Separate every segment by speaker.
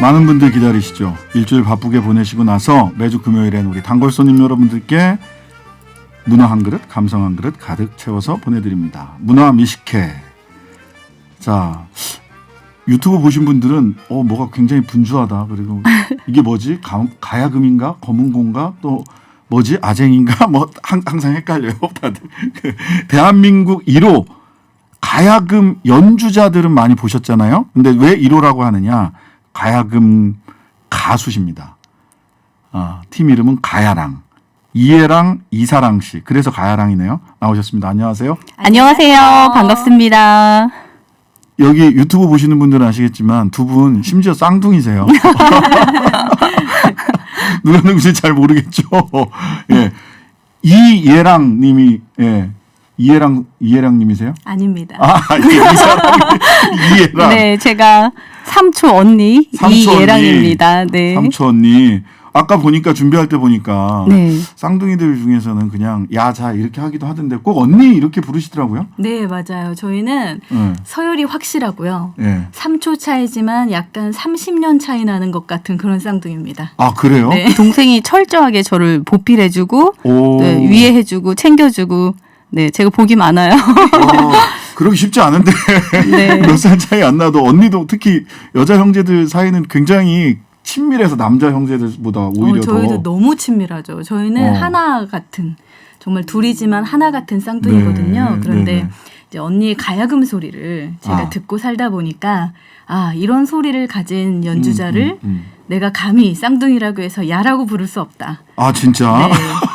Speaker 1: 많은 분들 기다리시죠. 일주일 바쁘게 보내시고 나서 매주 금요일엔 우리 단골 손님 여러분들께 문화 한 그릇, 감성 한 그릇 가득 채워서 보내드립니다. 문화 미식회. 자, 유튜브 보신 분들은 어 뭐가 굉장히 분주하다. 그리고 이게 뭐지? 가, 가야금인가? 검은고인가? 또 뭐지? 아쟁인가? 뭐 항, 항상 헷갈려요. 다들. 그 대한민국 1호 가야금 연주자들은 많이 보셨잖아요. 근데 왜 1호라고 하느냐? 가야금 가수십니다. 아, 팀 이름은 가야랑. 이해랑 이사랑 씨. 그래서 가야랑이네요. 나오셨습니다. 안녕하세요.
Speaker 2: 안녕하세요. 반갑습니다.
Speaker 1: 여기 유튜브 보시는 분들은 아시겠지만 두 분 심지어 쌍둥이세요. 누가 누구인지 잘 모르겠죠. 예. 이예랑 님이 예. 이예랑 이예랑 님이세요?
Speaker 2: 아닙니다.
Speaker 1: 아, 예, 이사랑 이예랑.
Speaker 2: 네, 제가 삼촌 언니
Speaker 1: 삼촌.
Speaker 2: 이예랑입니다. 네.
Speaker 1: 삼촌 언니. 아까 보니까 준비할 때 보니까
Speaker 2: 네.
Speaker 1: 쌍둥이들 중에서는 그냥 야자 이렇게 하기도 하던데 꼭 언니 이렇게 부르시더라고요.
Speaker 3: 네, 맞아요. 저희는
Speaker 1: 예.
Speaker 3: 서열이 확실하고요.
Speaker 1: 예.
Speaker 3: 3초 차이지만 약간 30년 차이 나는 것 같은 그런 쌍둥이입니다.
Speaker 1: 아 그래요?
Speaker 3: 네.
Speaker 2: 동생이 철저하게 저를 보필해주고
Speaker 1: 오.
Speaker 2: 네, 위해해주고 챙겨주고 네, 제가 복이 많아요.
Speaker 1: 어, 그러기 쉽지 않은데
Speaker 2: 네.
Speaker 1: 몇살 차이 안 나도 언니도 특히 여자 형제들 사이는 굉장히 친밀해서 남자 형제들보다 오히려
Speaker 3: 어, 저희도
Speaker 1: 더
Speaker 3: 너무 친밀하죠. 저희는
Speaker 1: 어.
Speaker 3: 하나 같은 정말 둘이지만 하나 같은 쌍둥이거든요.
Speaker 1: 네,
Speaker 3: 그런데
Speaker 1: 네, 네.
Speaker 3: 이제 언니의 가야금 소리를 제가
Speaker 1: 아.
Speaker 3: 듣고 살다 보니까 아 이런 소리를 가진 연주자를
Speaker 1: 음, 음, 음.
Speaker 3: 내가 감히 쌍둥이라고 해서 야라고 부를 수 없다.
Speaker 1: 아 진짜
Speaker 3: 네.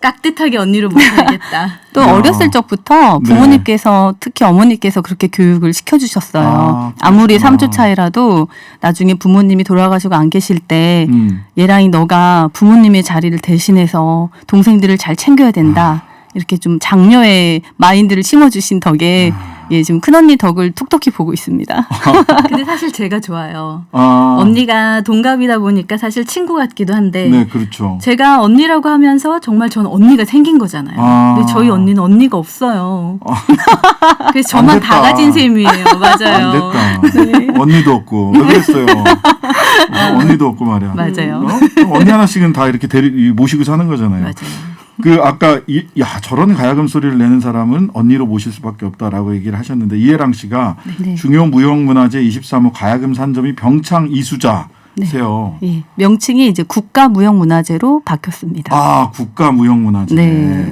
Speaker 3: 깍듯하게 언니로 모셔야겠다.
Speaker 2: 또
Speaker 1: 야.
Speaker 2: 어렸을 적부터
Speaker 1: 네.
Speaker 2: 부모님께서 특히 어머니께서 그렇게 교육을 시켜주셨어요.
Speaker 1: 아,
Speaker 2: 아, 무리
Speaker 1: 그렇구나.
Speaker 2: 3초 차이라도 나중에 부모님이 돌아가시고 안 계실 때
Speaker 1: 음.
Speaker 2: 얘랑이 너가 부모님의 자리를 대신해서 동생들을 잘 챙겨야 된다. 이렇게 좀 장녀의 마인드를 심어주신 덕에 예 지금 큰 언니 덕을 톡톡히 보고 있습니다.
Speaker 3: 근데 사실 제가 좋아요.
Speaker 1: 아,
Speaker 3: 언니가 동갑이다 보니까 사실 친구 같기도 한데
Speaker 1: 네 그렇죠.
Speaker 3: 제가 언니라고 하면서 정말 저는 언니가 생긴 거잖아요.
Speaker 1: 아.
Speaker 3: 근데 저희 언니는 언니가 없어요. 그래서
Speaker 1: 안
Speaker 3: 저만.
Speaker 1: 다
Speaker 3: 가진 셈이에요. 맞아요.
Speaker 1: 안 됐다. 언니도 없고 왜 그랬어요? 어, 언니도 없고 말이야.
Speaker 3: 맞아요.
Speaker 1: 어? 그럼 언니 하나씩은 다 이렇게 데리 모시고 사는 거잖아요.
Speaker 3: 맞아요.
Speaker 1: 그 아까 이, 야 저런 가야금 소리를 내는 사람은 언니로 모실 수밖에 없다라고 얘기를 하셨는데 이해랑 씨가
Speaker 2: 네.
Speaker 1: 중요 무형문화재 23호 가야금 산점이 병창 이수자 세요.
Speaker 2: 예, 명칭이 이제 국가 무형문화재로 바뀌었습니다.
Speaker 1: 아 국가 무형문화재.
Speaker 2: 네.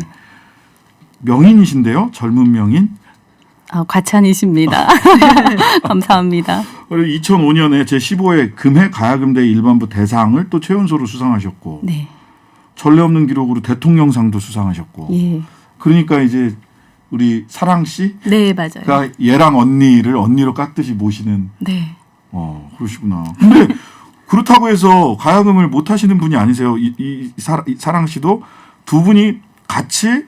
Speaker 1: 명인이신데요, 젊은 명인.
Speaker 2: 아, 과찬이십니다. 감사합니다.
Speaker 1: 그리고 2005년에 제 15회 금해 가야금대 일반부 대상을 또 최연소로 수상하셨고
Speaker 2: 네,
Speaker 1: 전례 없는 기록으로 대통령상도 수상하셨고.
Speaker 2: 예,
Speaker 1: 그러니까 이제 우리 사랑 씨가
Speaker 3: 네, 맞아요.
Speaker 1: 얘랑 언니를 언니로 깍듯이 모시는
Speaker 3: 네.
Speaker 1: 어, 그러시구나. 근데 그렇다고 해서 가야금을 못 하시는 분이 아니세요. 이, 이 사, 이 사랑 씨도 두 분이 같이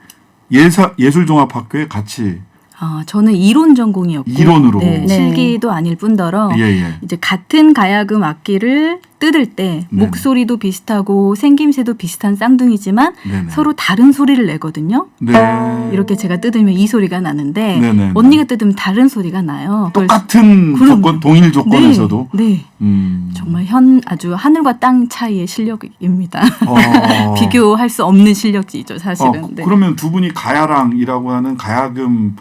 Speaker 1: 예사, 예술종합학교에 같이
Speaker 3: 아, 저는 이론 전공이었고
Speaker 1: 이론으로.
Speaker 3: 네,
Speaker 2: 네.
Speaker 3: 실기도 아닐 뿐더러
Speaker 1: 예, 예.
Speaker 3: 이제 같은 가야금 악기를 뜯을 때
Speaker 1: 네네.
Speaker 3: 목소리도 비슷하고 생김새도 비슷한 쌍둥이지만
Speaker 1: 네네.
Speaker 3: 서로 다른 소리를 내거든요.
Speaker 1: 네.
Speaker 3: 이렇게 제가 뜯으면 이 소리가 나는데
Speaker 1: 네네네.
Speaker 3: 언니가 뜯으면 다른 소리가 나요. 그걸-
Speaker 1: 똑같은
Speaker 3: 그럼요.
Speaker 1: 조건, 동일 조건에서도.
Speaker 3: 네, 네.
Speaker 1: 음.
Speaker 3: 정말 현 아주 하늘과 땅 차이의 실력입니다.
Speaker 1: 어.
Speaker 3: 비교할 수 없는 실력이죠,
Speaker 1: 어,
Speaker 3: 사실은.
Speaker 1: 그-
Speaker 3: 네.
Speaker 1: 그러면 두 분이 가야랑이라고 하는 가야금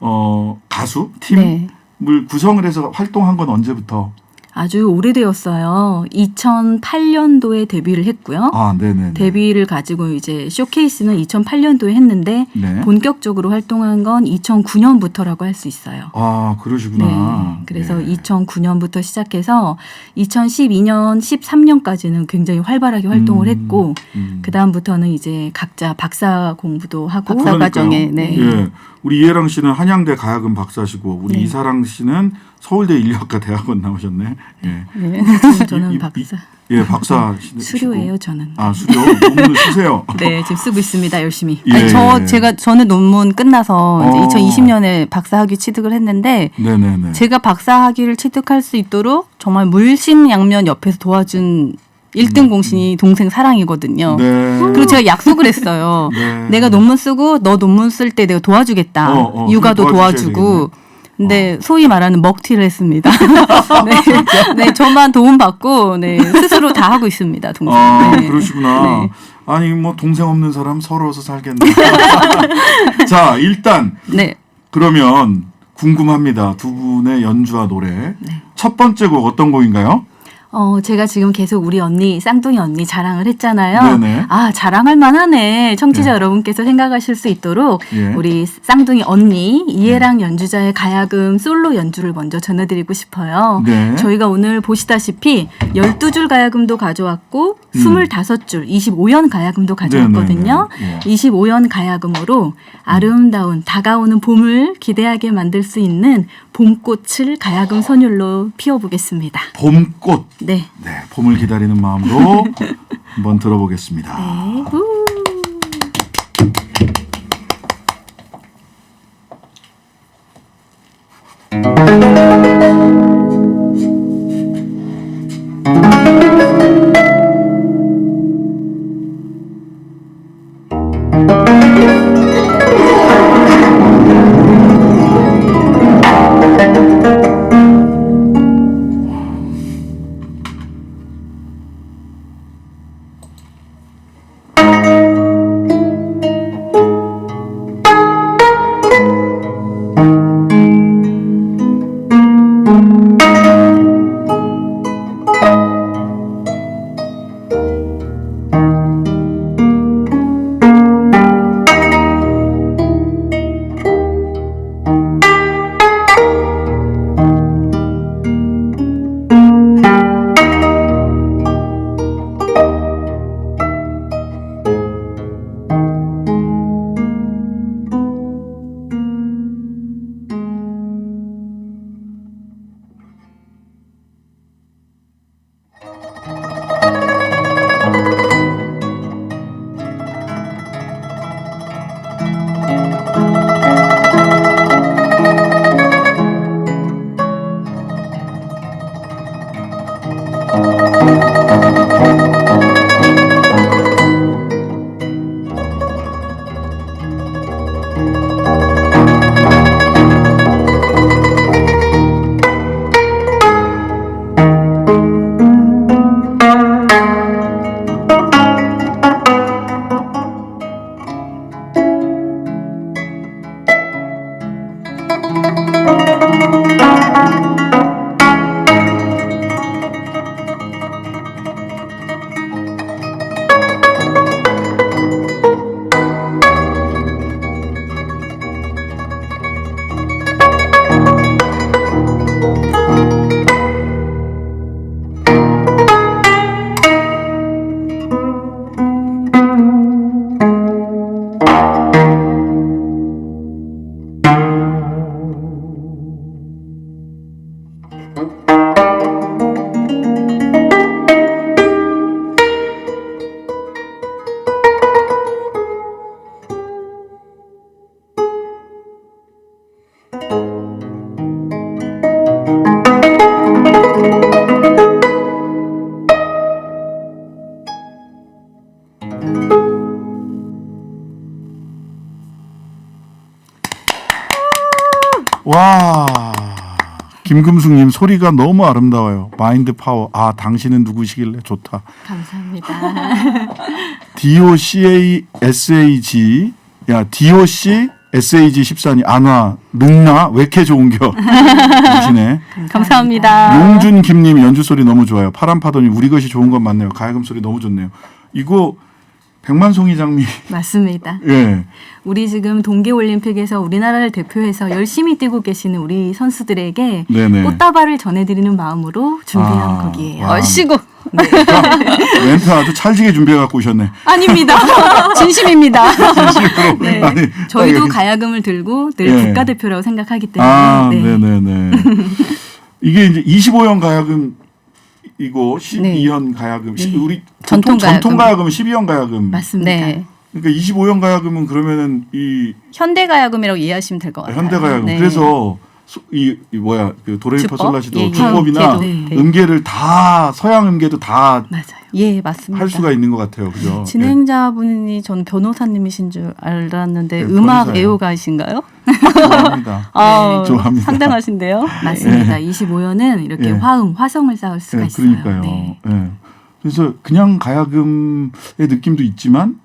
Speaker 1: 어, 가수 팀을
Speaker 2: 네.
Speaker 1: 구성을 해서 활동한 건 언제부터?
Speaker 3: 아주 오래되었어요. 2008년도에 데뷔를 했고요.
Speaker 1: 아, 네네.
Speaker 3: 데뷔를 가지고 이제 쇼케이스는 2008년도에 했는데
Speaker 1: 네.
Speaker 3: 본격적으로 활동한 건 2009년부터라고 할 수 있어요.
Speaker 1: 아, 그러시구나.
Speaker 3: 네. 그래서
Speaker 1: 예.
Speaker 3: 2009년부터 시작해서 2012년, 13년까지는 굉장히 활발하게 활동을
Speaker 1: 음,
Speaker 3: 했고
Speaker 1: 음.
Speaker 3: 그 다음부터는 이제 각자 박사 공부도 하고
Speaker 2: 박사
Speaker 1: 그러니까요.
Speaker 2: 과정에 네.
Speaker 1: 예. 우리 이해랑 씨는 한양대 가야금 박사시고 우리
Speaker 3: 네.
Speaker 1: 이사랑 씨는 서울대 인류학과 대학원 나오셨네. 예.
Speaker 2: 네.
Speaker 3: 저는, 저는
Speaker 1: 이-
Speaker 3: 박사
Speaker 1: 예, 박사 시-
Speaker 3: 수료예요, 저는.
Speaker 1: 아, 수료. 논문을 쓰세요.
Speaker 3: 네, 지금 쓰고 있습니다, 열심히.
Speaker 1: 예.
Speaker 2: 아니, 저 제가 저는 논문 끝나서
Speaker 1: 어.
Speaker 2: 이제 2020년에 박사 학위 취득을 했는데
Speaker 1: 네, 네, 네.
Speaker 2: 제가 박사 학위를 취득할 수 있도록 정말 물심양면 옆에서 도와준 1등 공신이 동생 사랑이거든요.
Speaker 1: 음. 네.
Speaker 2: 그리고 제가 약속을 했어요.
Speaker 1: 네.
Speaker 2: 내가 논문 쓰고 너 논문 쓸 때 내가 도와주겠다.
Speaker 1: 어, 어,
Speaker 2: 육아도
Speaker 1: 도와주셔야
Speaker 2: 도와주고 네, 소위 말하는 먹튀를 했습니다. 네, 네, 저만 도움받고 네, 스스로 다 하고 있습니다, 동생.
Speaker 1: 아,
Speaker 2: 네.
Speaker 1: 그러시구나.
Speaker 2: 네.
Speaker 1: 아니 뭐 동생 없는 사람 서러워서 살겠네. 자, 일단
Speaker 2: 네.
Speaker 1: 그러면 궁금합니다. 두 분의 연주와 노래.
Speaker 2: 네.
Speaker 1: 첫 번째 곡 어떤 곡인가요?
Speaker 3: 어, 제가 지금 계속 우리 언니, 쌍둥이 언니 자랑을 했잖아요.
Speaker 1: 네네.
Speaker 3: 아, 자랑할 만하네. 청취자
Speaker 1: 네.
Speaker 3: 여러분께서 생각하실 수 있도록
Speaker 1: 예.
Speaker 3: 우리 쌍둥이 언니 이해랑 연주자의 가야금 솔로 연주를 먼저 전해드리고 싶어요.
Speaker 1: 네.
Speaker 3: 저희가 오늘 보시다시피 12줄 가야금도 가져왔고
Speaker 1: 음.
Speaker 3: 25줄, 25연 가야금도 가져왔거든요.
Speaker 1: 네네네. 예.
Speaker 3: 25연 가야금으로 아름다운 다가오는 봄을 기대하게 만들 수 있는 봄꽃을 가야금 선율로 피워보겠습니다.
Speaker 1: 봄꽃.
Speaker 3: 네.
Speaker 1: 네, 봄을 기다리는 마음으로 한번 들어보겠습니다.
Speaker 3: 네. 우.
Speaker 1: 김금숙님 소리가 너무 아름다워요. 마인드 파워. 아 당신은 누구시길래 좋다.
Speaker 3: 감사합니다.
Speaker 1: D O C A S A G 야 D O C S A G 14니 안와 능나 왜 이렇게 좋은겨 보시네.
Speaker 2: 감사합니다.
Speaker 1: 용준 김님 연주 소리 너무 좋아요. 파란 파도님 우리 것이 좋은 건 맞네요. 가야금 소리 너무 좋네요. 이거 백만송이 장미
Speaker 3: 맞습니다.
Speaker 1: 예.
Speaker 3: 우리 지금 동계올림픽에서 우리나라를 대표해서 열심히 뛰고 계시는 우리 선수들에게
Speaker 1: 네네.
Speaker 3: 꽃다발을 전해드리는 마음으로 준비한
Speaker 1: 아,
Speaker 3: 곡이에요.
Speaker 1: 와.
Speaker 2: 얼씨구.
Speaker 1: 멘트 아주 찰지게 준비해 갖고 오셨네.
Speaker 2: 아닙니다. 진심입니다.
Speaker 1: 진심으로.
Speaker 3: 네.
Speaker 1: 아니,
Speaker 3: 저희도
Speaker 1: 아니,
Speaker 3: 가야금을 들고 늘
Speaker 1: 예.
Speaker 3: 국가대표라고 생각하기 때문에
Speaker 1: 아,
Speaker 3: 네.
Speaker 1: 네, 네, 네. 이게 이제 25형 가야금 이고 12현 가야금 시-
Speaker 3: 네.
Speaker 1: 우리
Speaker 2: 전통
Speaker 1: 전통
Speaker 2: 가야금.
Speaker 1: 가야금은 12형 가야금.
Speaker 3: 맞습니다.
Speaker 2: 네.
Speaker 1: 그러니까 25형 가야금은 그러면은 이
Speaker 2: 현대 가야금이라고 이해하시면 될 것 같아요.
Speaker 1: 현대 가야금.
Speaker 2: 네.
Speaker 1: 그래서 소- 이, 이 뭐야 그 도레미파
Speaker 2: 주법?
Speaker 1: 솔라시도
Speaker 2: 예, 예.
Speaker 1: 주법이나
Speaker 2: 음계도.
Speaker 3: 네.
Speaker 1: 음계를 다 서양 음계도 다할
Speaker 3: 맞아요.
Speaker 2: 예, 맞습니다.
Speaker 1: 수가 있는 것 같아요. 그죠?
Speaker 2: 진행자분이 전 변호사님이신 줄 알았는데
Speaker 1: 네,
Speaker 2: 음악
Speaker 1: 변호사예요.
Speaker 2: 애호가이신가요?
Speaker 1: 예, 좋아합니다.
Speaker 2: 아,
Speaker 1: 좋아합니다.
Speaker 2: 상당하신데요.
Speaker 3: 맞습니다. 25년은 이렇게
Speaker 1: 예.
Speaker 3: 화음, 화성을 쌓을 수가
Speaker 1: 네,
Speaker 3: 있어요.
Speaker 1: 그러니까요.
Speaker 3: 네.
Speaker 1: 예. 그래서 그냥 가야금의 느낌도 있지만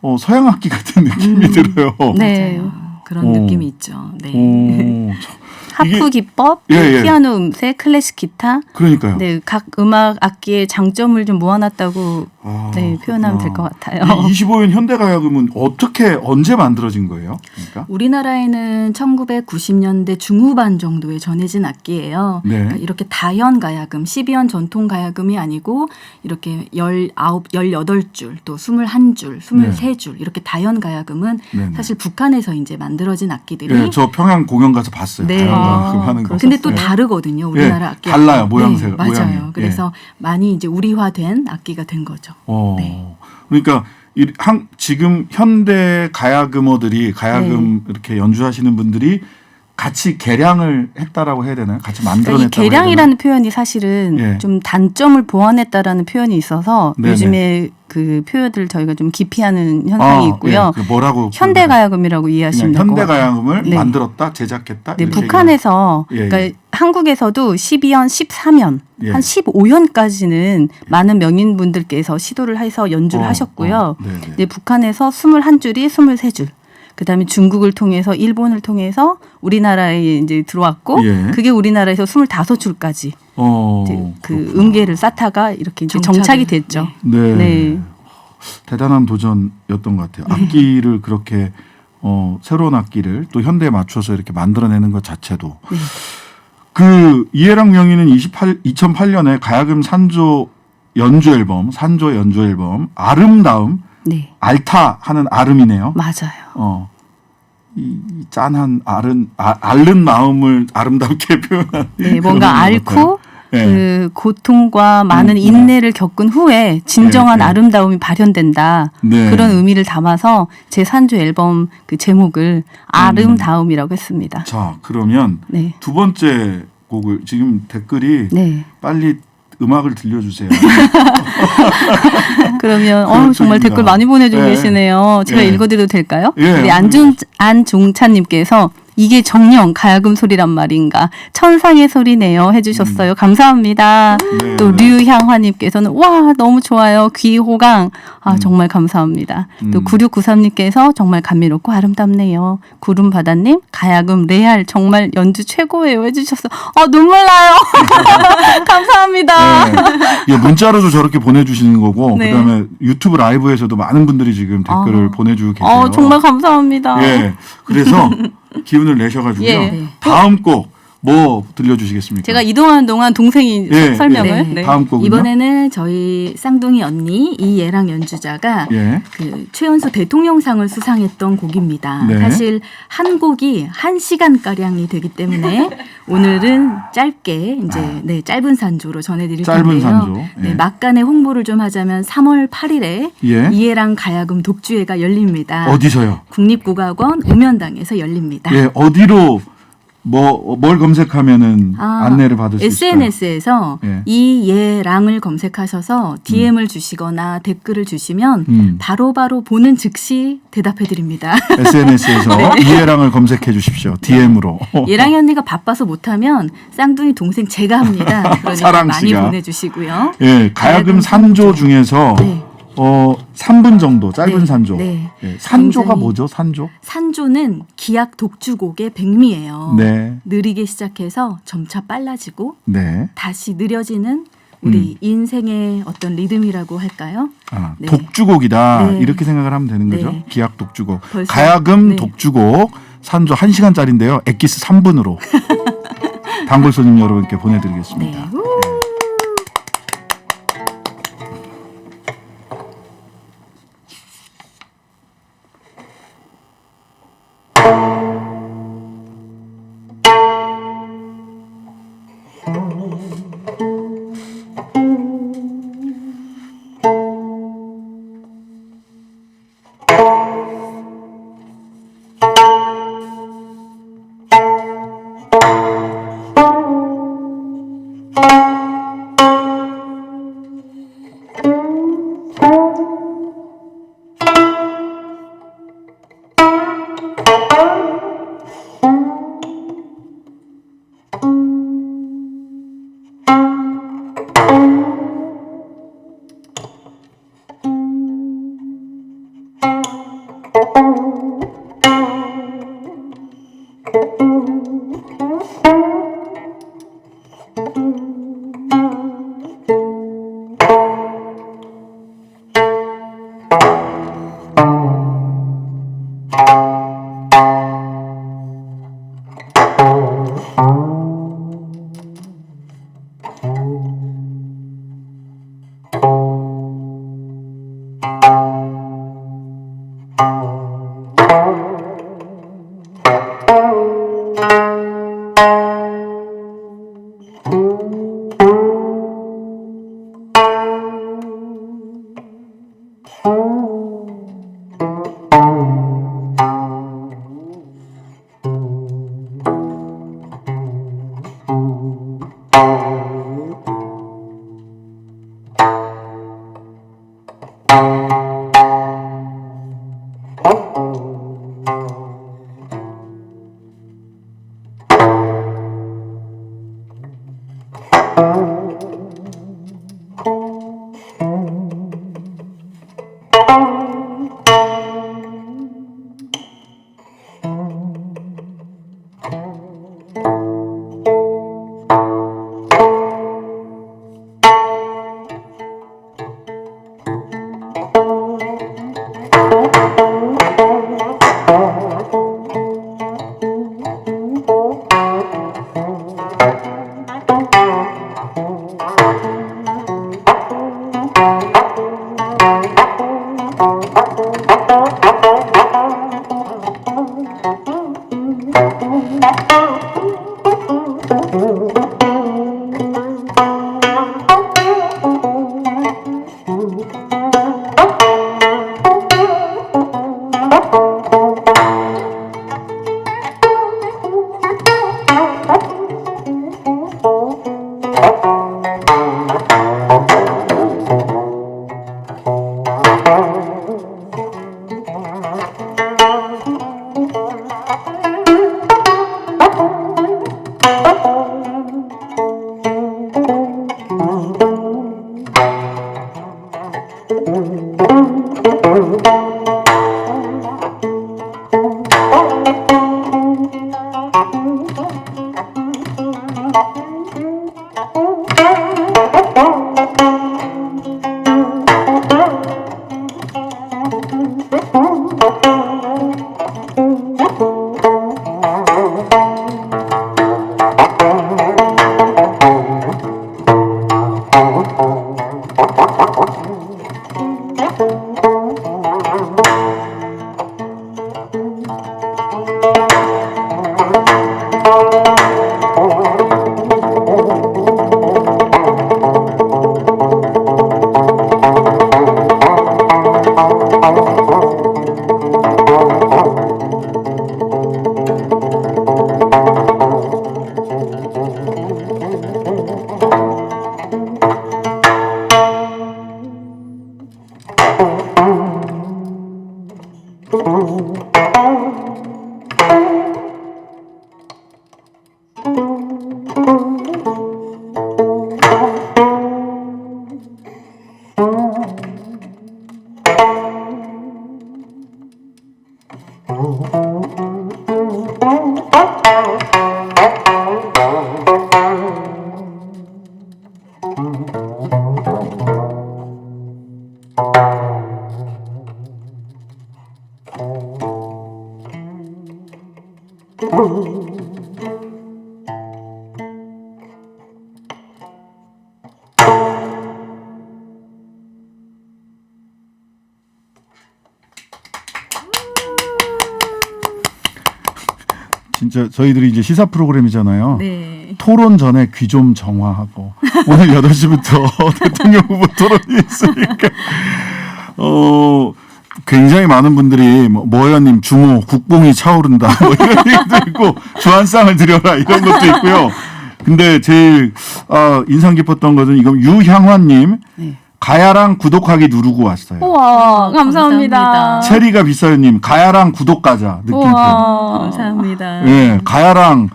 Speaker 1: 어, 서양 악기 같은 느낌이
Speaker 3: 음.
Speaker 1: 들어요.
Speaker 2: 네.
Speaker 3: 맞아요. 그런
Speaker 1: 오.
Speaker 3: 느낌이 있죠. 네.
Speaker 1: 오, 참,
Speaker 2: 하프 기법,
Speaker 1: 예, 예.
Speaker 2: 피아노 음색, 클래식 기타.
Speaker 1: 그러니까요.
Speaker 2: 네, 각 음악 악기의 장점을 좀 모아놨다고
Speaker 1: 아,
Speaker 2: 네, 표현하면 될 것. 같아요.
Speaker 1: 이 25년 현대가야금은 어떻게 언제 만들어진 거예요? 그러니까
Speaker 3: 우리나라에는 1990년대 중후반 정도에 전해진 악기예요.
Speaker 1: 네.
Speaker 3: 그러니까 이렇게 다현 가야금, 12연 전통 가야금이 아니고 이렇게 19, 18줄, 또 21줄, 23줄 이렇게 다현 가야금은
Speaker 1: 네네.
Speaker 3: 사실 북한에서 이제 만들어진 악기들이
Speaker 1: 예, 저 평양 공연 가서 봤어요.
Speaker 3: 네.
Speaker 1: 다양한
Speaker 2: 아,
Speaker 1: 그 하는 거.
Speaker 3: 근데 또
Speaker 1: 예.
Speaker 3: 다르거든요. 우리나라
Speaker 1: 예,
Speaker 3: 악기
Speaker 1: 달라요, 모양새가,
Speaker 3: 네, 맞아요.
Speaker 1: 모양이.
Speaker 3: 그래서 많이 이제 우리화된 악기가 된 거죠.
Speaker 1: 어.
Speaker 3: 네.
Speaker 1: 그러니까 이 한, 지금 현대 가야금어들이 가야금
Speaker 3: 네.
Speaker 1: 이렇게 연주하시는 분들이 같이 개량을 했다라고 해야 되나요? 같이
Speaker 2: 그러니까
Speaker 1: 만들어냈다고 해야 되나요?
Speaker 2: 개량이라는 표현이 사실은
Speaker 1: 예.
Speaker 2: 좀 단점을 보완했다라는 표현이 있어서
Speaker 1: 네네.
Speaker 2: 요즘에 그 표현들 저희가 좀 기피하는 현상이
Speaker 1: 아,
Speaker 2: 있고요.
Speaker 1: 예, 그 뭐라고
Speaker 2: 현대 가야금이라고 이해하시면 될것
Speaker 1: 현대
Speaker 2: 같아요.
Speaker 1: 가야금을
Speaker 2: 네.
Speaker 1: 만들었다, 제작했다.
Speaker 2: 네, 북한에서
Speaker 1: 예, 예.
Speaker 2: 그러니까 한국에서도 12연, 13연,
Speaker 1: 예.
Speaker 2: 한 15연까지는 많은 명인분들께서 시도를 해서 연주를
Speaker 1: 어,
Speaker 2: 하셨고요.
Speaker 1: 어, 네네.
Speaker 2: 근데 북한에서 21줄이 23줄. 그다음에 중국을 통해서 일본을 통해서 우리나라에 이제 들어왔고
Speaker 1: 예.
Speaker 2: 그게 우리나라에서 25줄까지
Speaker 1: 어,
Speaker 2: 그
Speaker 1: 그렇구나.
Speaker 2: 음계를 쌓다가 이렇게 이제 정착이 됐죠.
Speaker 1: 네.
Speaker 2: 네.
Speaker 1: 대단한 도전이었던 것 같아요. 악기를 그렇게 어, 새로운 악기를 또 현대에 맞춰서 이렇게 만들어내는 것 자체도
Speaker 2: 네.
Speaker 1: 그 이해랑 명의는 28, 2008년에 가야금 산조 연주 앨범, 산조 연주 앨범 아름다움
Speaker 2: 네.
Speaker 1: 알타 하는 아름이네요.
Speaker 2: 맞아요.
Speaker 1: 어. 이, 이 짠한 아른 아, 앓는 마음을 아름답게 표현한
Speaker 2: 네, 뭔가. 앓고
Speaker 1: 예.
Speaker 2: 그 고통과 많은
Speaker 1: 음,
Speaker 2: 인내를 겪은 후에 진정한
Speaker 1: 예, 예.
Speaker 2: 아름다움이 발현된다.
Speaker 1: 네.
Speaker 2: 그런 의미를 담아서 제 산주 앨범 그 제목을 아름다움이라고 했습니다.
Speaker 1: 자 그러면
Speaker 2: 네.
Speaker 1: 두 번째 곡을 지금 댓글이
Speaker 2: 네.
Speaker 1: 빨리 음악을 들려주세요.
Speaker 2: 그러면 어. 정말 댓글 많이 보내주고
Speaker 1: 예.
Speaker 2: 계시네요. 제가
Speaker 1: 예.
Speaker 2: 읽어드려도 될까요?
Speaker 1: 예,
Speaker 2: 우리 안중 안종찬님께서 이게 정령 가야금 소리란 말인가 천상의 소리네요 해주셨어요. 감사합니다.
Speaker 1: 네,
Speaker 2: 또
Speaker 1: 네.
Speaker 2: 류향화님께서는 와 너무 좋아요 귀호강 아 정말 감사합니다. 또
Speaker 1: 음.
Speaker 2: 9693님께서 정말 감미롭고 아름답네요. 구름바다님 가야금 레알 정말 연주 최고예요 해주셔서 아 눈물 나요. 감사합니다.
Speaker 1: 네. 예, 문자로도 저렇게 보내주시는 거고
Speaker 2: 네.
Speaker 1: 그다음에 유튜브 라이브에서도 많은 분들이 지금 댓글을
Speaker 2: 아.
Speaker 1: 보내주고 계세요.
Speaker 2: 어 정말 감사합니다.
Speaker 1: 예, 그래서 기운을 내셔가지고요.
Speaker 2: 예.
Speaker 3: 네.
Speaker 1: 다음 곡 뭐 들려주시겠습니까?
Speaker 2: 제가 이동하는 동안 동생이
Speaker 1: 예,
Speaker 2: 설명을
Speaker 3: 예.
Speaker 2: 네.
Speaker 1: 다음 곡은요?
Speaker 3: 이번에는 저희 쌍둥이 언니 이예랑 연주자가
Speaker 1: 예,
Speaker 3: 그 최연소 대통령상을 수상했던 곡입니다.
Speaker 1: 네.
Speaker 3: 사실 한 곡이 한 시간 가량이 되기 때문에 오늘은 짧게 이제 네 짧은 산조로 전해드릴
Speaker 1: 아. 짧은
Speaker 3: 텐데요.
Speaker 1: 산조. 예.
Speaker 3: 네, 막간의 홍보를 좀 하자면 3월 8일에
Speaker 1: 예.
Speaker 3: 이해랑 가야금 독주회가 열립니다.
Speaker 1: 어디서요?
Speaker 3: 국립국악원 우면당에서 열립니다.
Speaker 1: 예, 어디로 뭐 뭘 검색하면은
Speaker 3: 아,
Speaker 1: 안내를 받을 수?
Speaker 3: SNS에서
Speaker 1: 예.
Speaker 3: 이 예랑을 검색하셔서 DM을 주시거나 댓글을 주시면
Speaker 1: 음.
Speaker 3: 바로바로 보는 즉시 대답해 드립니다.
Speaker 1: SNS에서
Speaker 3: 네.
Speaker 1: 이해랑을 검색해 주십시오. DM으로.
Speaker 3: 예랑이 언니가 바빠서 못하면 쌍둥이 동생 제가 합니다. 그러니까
Speaker 1: 사랑
Speaker 3: 많이. 보내주시고요.
Speaker 1: 예, 가야금 산조. 중에서
Speaker 3: 네.
Speaker 1: 어 3분 정도 짧은
Speaker 3: 네,
Speaker 1: 산조.
Speaker 3: 네.
Speaker 1: 예, 산조가
Speaker 3: 굉장히-
Speaker 1: 뭐죠? 산조?
Speaker 3: 산조는 기악 독주곡의 백미예요.
Speaker 1: 네.
Speaker 3: 느리게 시작해서 점차 빨라지고
Speaker 1: 네.
Speaker 3: 다시 느려지는 우리
Speaker 1: 음.
Speaker 3: 인생의 어떤 리듬이라고 할까요?
Speaker 1: 아,
Speaker 3: 네.
Speaker 1: 독주곡이다.
Speaker 3: 네.
Speaker 1: 이렇게 생각을 하면 되는 거죠.
Speaker 3: 네.
Speaker 1: 기악 독주곡.
Speaker 3: 벌써-
Speaker 1: 가야금
Speaker 3: 네.
Speaker 1: 독주곡 산조 1시간짜리인데요. 엑기스 3분으로 단골 손님 여러분께 보내 드리겠습니다.
Speaker 3: 네.
Speaker 4: Thank
Speaker 1: 진짜 저희들이 이제 시사 프로그램이잖아요.
Speaker 3: 네.
Speaker 1: 토론 전에 귀 좀 정화하고 오늘 8시부터 대통령 후보 토론이 있으니까 어 굉장히 많은 분들이 뭐 모여님 주모 국뽕이 차오른다 뭐 이런 얘기도 있고 주한상을 드려라 이런 것도 있고요. 근데 제일 어, 인상 깊었던 것은 이거 유향환님
Speaker 2: 네.
Speaker 1: 가야랑 구독하기 누르고 왔어요.
Speaker 2: 우와,
Speaker 3: 어,
Speaker 2: 감사합니다.
Speaker 3: 감사합니다.
Speaker 1: 체리가 비싸요님 가야랑 구독 가자 느낌표.
Speaker 2: 우와.
Speaker 3: 감사합니다.
Speaker 1: 예, 가야랑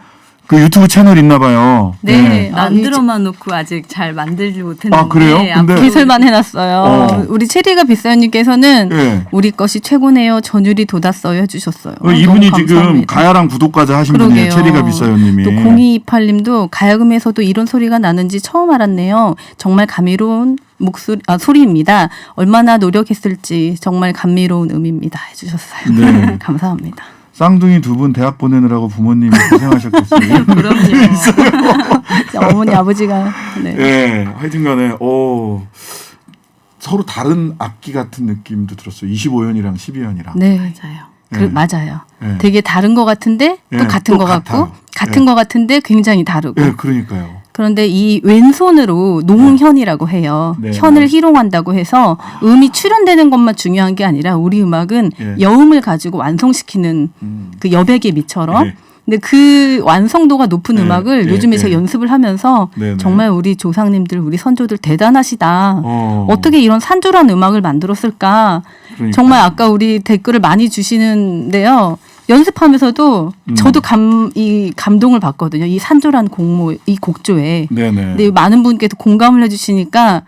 Speaker 1: 그 유튜브 채널 있나 봐요.
Speaker 2: 네.
Speaker 1: 예.
Speaker 3: 만들어만 놓고 아직 잘 만들지 못했는데
Speaker 1: 아, 그래요? 근데-
Speaker 3: 앞으로
Speaker 2: 개설만 해놨어요.
Speaker 1: 어.
Speaker 2: 우리 체리가 비싸요님께서는
Speaker 1: 예.
Speaker 2: 우리 것이 최고네요. 전율이 돋았어요 해주셨어요.
Speaker 1: 어, 이분이
Speaker 2: 너무
Speaker 1: 지금
Speaker 2: 감사합니다.
Speaker 1: 가야랑 구독까지 하신 분이에요.
Speaker 2: 그러게요.
Speaker 1: 체리가 비싸요님이.
Speaker 2: 또 0228님도 가야금에서도 이런 소리가 나는지 처음 알았네요. 정말 감미로운 목소리 아, 소리입니다. 얼마나 노력했을지 정말 감미로운 음입니다. 해주셨어요.
Speaker 1: 네.
Speaker 2: 감사합니다.
Speaker 1: 쌍둥이 두 분 대학 보내느라고 부모님이 고생하셨겠어요.
Speaker 3: 그럼요.
Speaker 2: 어머니 아버지가 네.
Speaker 1: 예, 하여튼간에 오 서로 다른 악기 같은 느낌도 들었어요. 25연이랑 12연이랑.
Speaker 2: 네.
Speaker 3: 맞아요.
Speaker 2: 그,
Speaker 1: 네.
Speaker 2: 맞아요.
Speaker 1: 네.
Speaker 2: 되게 다른 것 같은데 또
Speaker 1: 네,
Speaker 2: 같은
Speaker 1: 또
Speaker 2: 것 같고
Speaker 1: 같아요.
Speaker 2: 같은
Speaker 1: 네.
Speaker 2: 것 같은데 굉장히 다르고
Speaker 1: 예, 그러니까요.
Speaker 2: 그런데 이 왼손으로 농현이라고 해요.
Speaker 1: 네,
Speaker 2: 현을
Speaker 1: 네.
Speaker 2: 희롱한다고 해서 음이 출현되는 것만 중요한 게 아니라 우리 음악은
Speaker 1: 예.
Speaker 2: 여음을 가지고 완성시키는
Speaker 1: 음.
Speaker 2: 그 여백의 미처럼
Speaker 1: 네.
Speaker 2: 근데 그 완성도가 높은
Speaker 1: 네,
Speaker 2: 음악을
Speaker 1: 네,
Speaker 2: 요즘에
Speaker 1: 네.
Speaker 2: 제가 연습을 하면서
Speaker 1: 네, 네.
Speaker 2: 정말 우리 조상님들 우리 선조들 대단하시다.
Speaker 1: 어.
Speaker 2: 어. 떻게 이런 산조란 음악을 만들었을까?
Speaker 1: 그러니까.
Speaker 2: 정말 아까 우리 댓글을 많이 주시는데요. 연습하면서도
Speaker 1: 음.
Speaker 2: 저도 감, 이 감동을 받거든요. 이 산조란 공모, 이 곡조에.
Speaker 1: 네네.
Speaker 2: 근데 많은 분께서 공감을 해주시니까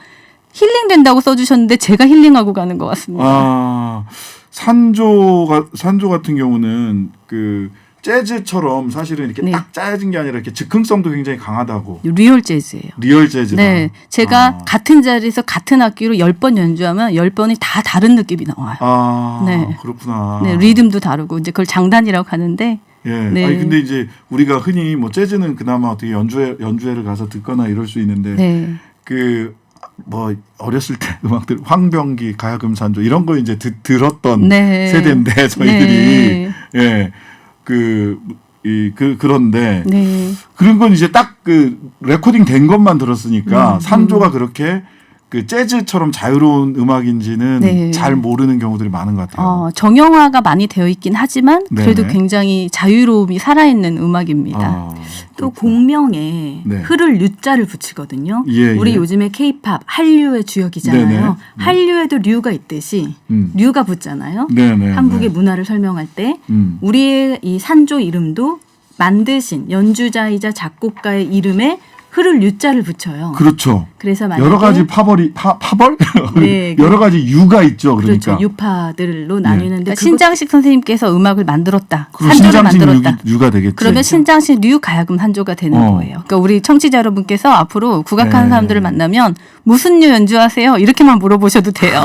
Speaker 2: 힐링된다고 써주셨는데 제가 힐링하고 가는 것 같습니다.
Speaker 1: 아 산조가 산조 같은 경우는 그 재즈처럼 사실은 이렇게
Speaker 2: 네.
Speaker 1: 딱 짜여진 게 아니라 이렇게 즉흥성도 굉장히 강하다고.
Speaker 2: 리얼 재즈예요.
Speaker 1: 리얼 재즈다.
Speaker 2: 네, 제가
Speaker 1: 아.
Speaker 2: 같은 자리에서 같은 악기로 열 번 연주하면 열 번이 다 다른 느낌이 나와요.
Speaker 1: 아,
Speaker 2: 네.
Speaker 1: 그렇구나.
Speaker 2: 네, 리듬도 다르고 이제 그걸 장단이라고 하는데
Speaker 1: 예.
Speaker 2: 네.
Speaker 1: 아니 근데 이제 우리가 흔히 뭐 재즈는 그나마 어떻게 연주회 연주회를 가서 듣거나 이럴 수 있는데
Speaker 2: 네,
Speaker 1: 그뭐 어렸을 때 음악들 황병기 가야금 산조 이런 거 이제 듣, 들었던
Speaker 2: 네.
Speaker 1: 세대인데 저희들이
Speaker 2: 네.
Speaker 1: 예. 그, 이, 그, 그런데,
Speaker 2: 네.
Speaker 1: 그런 건 이제 딱 그 레코딩 된 것만 들었으니까
Speaker 2: 음,
Speaker 1: 산조가 그렇게 그 재즈처럼 자유로운 음악인지는
Speaker 2: 네.
Speaker 1: 잘 모르는 경우들이 많은 것 같아요.
Speaker 2: 어, 정형화가 많이 되어 있긴 하지만 그래도
Speaker 1: 네네.
Speaker 2: 굉장히 자유로움이 살아있는 음악입니다.
Speaker 1: 아,
Speaker 3: 또. 공명에
Speaker 1: 네.
Speaker 3: 흐를 유자를 붙이거든요.
Speaker 1: 예,
Speaker 3: 우리
Speaker 1: 예.
Speaker 3: 요즘에 케이팝 한류의 주역이잖아요.
Speaker 1: 네네. 네.
Speaker 3: 한류에도 류가 있듯이
Speaker 1: 음.
Speaker 3: 류가 붙잖아요.
Speaker 1: 네네.
Speaker 3: 한국의
Speaker 1: 네.
Speaker 3: 문화를 설명할 때
Speaker 1: 음.
Speaker 3: 우리의 이 산조 이름도 만드신 연주자이자 작곡가의 이름에 흐를 유자를 붙여요.
Speaker 1: 그렇죠.
Speaker 3: 그래서 만약에
Speaker 1: 여러 가지 파벌이 파 파벌
Speaker 3: 네,
Speaker 1: 여러 가지 유가 있죠. 그러니까
Speaker 3: 그렇죠. 유파들로
Speaker 1: 네.
Speaker 3: 나뉘는데
Speaker 2: 그러니까 신장식 선생님께서 음악을 만들었다.
Speaker 1: 신장식
Speaker 2: 만들었다.
Speaker 1: 유, 유가 되겠죠.
Speaker 2: 그러면 신장식 류 가야금 산조가 되는
Speaker 1: 어.
Speaker 2: 거예요. 그러니까 우리 청취자 여러분께서 앞으로 국악하는
Speaker 1: 네.
Speaker 2: 사람들을 만나면 무슨 류 연주하세요? 이렇게만 물어보셔도 돼요.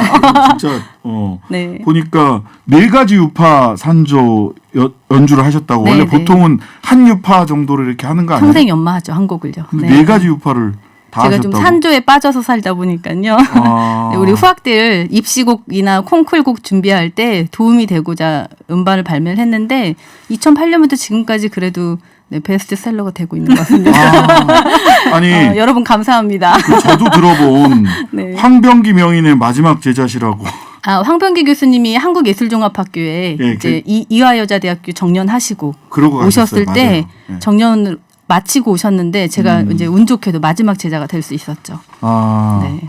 Speaker 1: 진짜 어
Speaker 2: 네.
Speaker 1: 보니까 네 가지 유파 산조 여- 연주를 하셨다고
Speaker 2: 네,
Speaker 1: 원래
Speaker 2: 네.
Speaker 1: 보통은 한 유파 정도를 이렇게 하는 거 아니에요?
Speaker 2: 평생 연마하죠 한 곡을요.
Speaker 1: 근데 네. 가지 유파를 다
Speaker 2: 제가
Speaker 1: 하셨다고.
Speaker 2: 좀 산조에 빠져서 살다 보니까요.
Speaker 1: 아.
Speaker 2: 네, 우리 후학들 입시곡이나 콩쿨곡 준비할 때 도움이 되고자 음반을 발매를 했는데 2008년부터 지금까지 그래도 네, 베스트셀러가 되고 있는 것 같습니다.
Speaker 1: 아, 아니
Speaker 2: 어, 여러분 감사합니다.
Speaker 1: 그 저도 들어본
Speaker 2: 네.
Speaker 1: 황병기 명인의 마지막 제자시라고.
Speaker 2: 아, 황병기 교수님이 한국예술종합학교에
Speaker 1: 예,
Speaker 2: 이제 이 이화여자대학교 정년하시고 오셨을
Speaker 1: 가셨어요.
Speaker 2: 때
Speaker 1: 맞아요. 예.
Speaker 2: 정년 마치고 오셨는데 제가
Speaker 1: 음.
Speaker 2: 이제 운 좋게도 마지막 제자가 될 수 있었죠.
Speaker 1: 아,
Speaker 2: 네.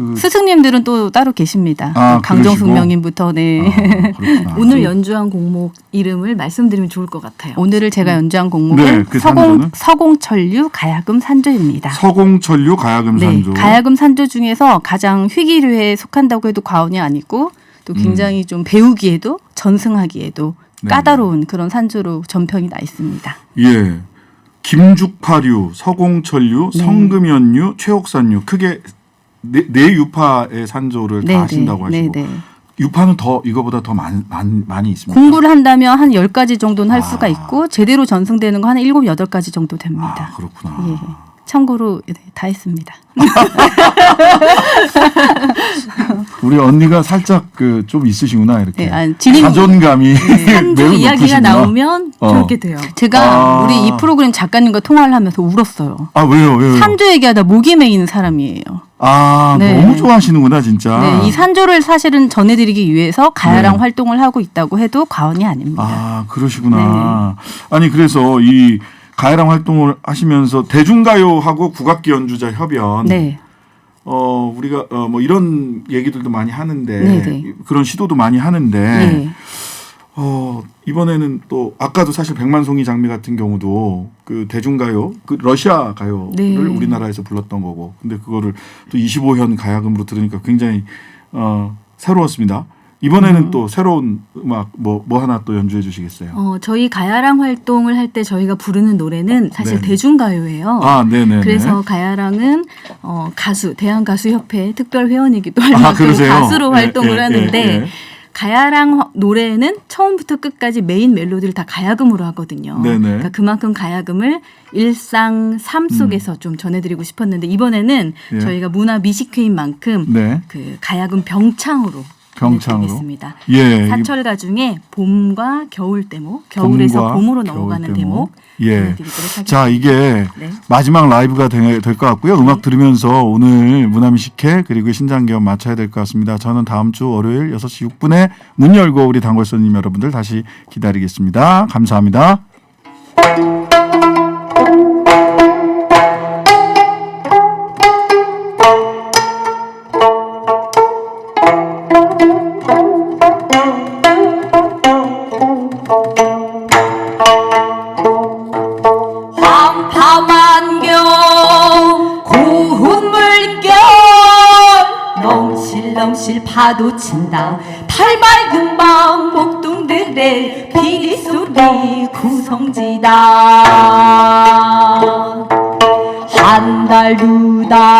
Speaker 1: 그
Speaker 2: 스승님들은 또 따로 계십니다.
Speaker 1: 아,
Speaker 2: 또 강정숙
Speaker 1: 그러시고?
Speaker 2: 명인부터 네.
Speaker 1: 아.
Speaker 3: 오늘 연주한 곡목 이름을 말씀드리면 좋을 것 같아요.
Speaker 2: 오늘을 제가 연주한 곡목은
Speaker 1: 네, 그
Speaker 2: 서공
Speaker 1: 산조는?
Speaker 2: 서공천류 가야금 산조입니다.
Speaker 1: 서공천류 가야금
Speaker 2: 네,
Speaker 1: 산조.
Speaker 2: 가야금 산조 중에서 가장 휘기류에 속한다고 해도 과언이 아니고 또 굉장히 좀 배우기에도 전승하기에도
Speaker 1: 음. 네.
Speaker 2: 까다로운 그런 산조로 전평이 나 있습니다.
Speaker 1: 예. 김죽파류, 서공천류,
Speaker 2: 네.
Speaker 1: 성금연류, 최옥산류 크게 네, 네 유파의 산조를 다 하신다고 하시고
Speaker 2: 네, 네.
Speaker 1: 유파는 더 이거보다 더 많, 많, 많이 있습니다.
Speaker 2: 공부를 한다면 한 10가지 정도는 할
Speaker 1: 아.
Speaker 2: 수가 있고 제대로 전승되는 거한 7, 8가지 정도
Speaker 1: 아,
Speaker 2: 됩니다.
Speaker 1: 그렇구나.
Speaker 2: 예.
Speaker 5: 참고로 네, 다 했습니다.
Speaker 1: 우리 언니가 살짝 그 좀 있으시구나 이렇게
Speaker 5: 네, 아, 진행-
Speaker 1: 자존감이 매우
Speaker 3: 이야기가
Speaker 1: 높으시구나.
Speaker 3: 나오면
Speaker 1: 어.
Speaker 3: 저렇게 돼요.
Speaker 5: 제가
Speaker 1: 아.
Speaker 5: 우리 이 프로그램 작가님과 통화를 하면서 울었어요.
Speaker 1: 아 왜요 왜요?
Speaker 5: 산조 얘기하다 목이 메이는 사람이에요.
Speaker 1: 아
Speaker 5: 네.
Speaker 1: 너무 좋아하시는구나 진짜.
Speaker 5: 네, 이 산조를 사실은 전해드리기 위해서 가야랑
Speaker 1: 네.
Speaker 5: 활동을 하고 있다고 해도 과언이 아닙니다.
Speaker 1: 아 그러시구나.
Speaker 5: 네.
Speaker 1: 아니 그래서 이 가야랑 활동을 하시면서 대중가요하고 국악기 연주자 협연.
Speaker 5: 네,
Speaker 1: 어 우리가 어 뭐 이런 얘기들도 많이 하는데
Speaker 5: 네, 네.
Speaker 1: 그런 시도도 많이 하는데
Speaker 5: 네,
Speaker 1: 어 이번에는 또 아까도 사실 백만송이 장미 같은 경우도 그 대중가요 그 러시아 가요를
Speaker 5: 네.
Speaker 1: 우리나라에서 불렀던 거고 근데 그거를 또 25현 가야금으로 들으니까 굉장히 어 새로웠습니다. 이번에는
Speaker 5: 음.
Speaker 1: 또 새로운 음악 뭐 뭐 하나 또 연주해 주시겠어요?
Speaker 3: 어, 저희 가야랑 활동을 할 때 저희가 부르는 노래는 사실
Speaker 1: 네.
Speaker 3: 대중가요예요.
Speaker 1: 아, 네네.
Speaker 3: 그래서 가야랑은 어, 가수 대한 가수 협회 특별 회원이기도 할
Speaker 1: 아,
Speaker 3: 만큼
Speaker 1: 그러세요?
Speaker 3: 가수로
Speaker 1: 예,
Speaker 3: 활동을
Speaker 1: 예,
Speaker 3: 하는데
Speaker 1: 예, 예.
Speaker 3: 가야랑 화- 노래는 처음부터 끝까지 메인 멜로디를 다 가야금으로 하거든요.
Speaker 1: 네네.
Speaker 3: 그러니까 그만큼 가야금을 일상 삶 속에서 좀 전해드리고 싶었는데 이번에는
Speaker 1: 음. 예.
Speaker 3: 저희가 문화 미식회인 만큼
Speaker 1: 네.
Speaker 3: 그 가야금 병창으로
Speaker 1: 병창으로.
Speaker 3: 전해드리겠습니다.
Speaker 1: 예.
Speaker 3: 사철가 중에 봄과 겨울 대목, 겨울에서 봄으로
Speaker 1: 겨울
Speaker 3: 넘어가는
Speaker 1: 대목. 예. 자, 이게
Speaker 3: 네.
Speaker 1: 마지막 라이브가 될 것 같고요. 음악 들으면서 오늘 문화미식회 그리고 신장기업 마쳐야 될 것 같습니다. 저는 다음 주 월요일 6시 6분에 문 열고 우리 단골 손님 여러분들 다시 기다리겠습니다. 감사합니다.
Speaker 2: 넘실넘실 파도 친다 달 맑은 밤 목동들의 비리 소리 구성지다. 한 달 두달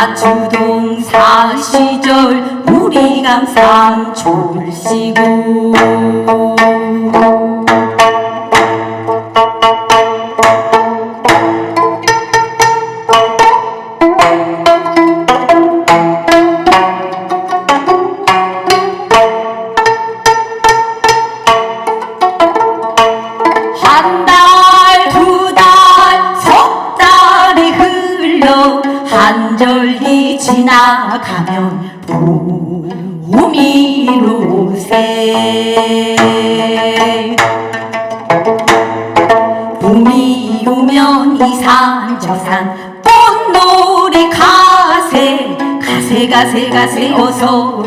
Speaker 2: 주나주동 사 시절 우리 강산 좋을시고 가세 가세 어서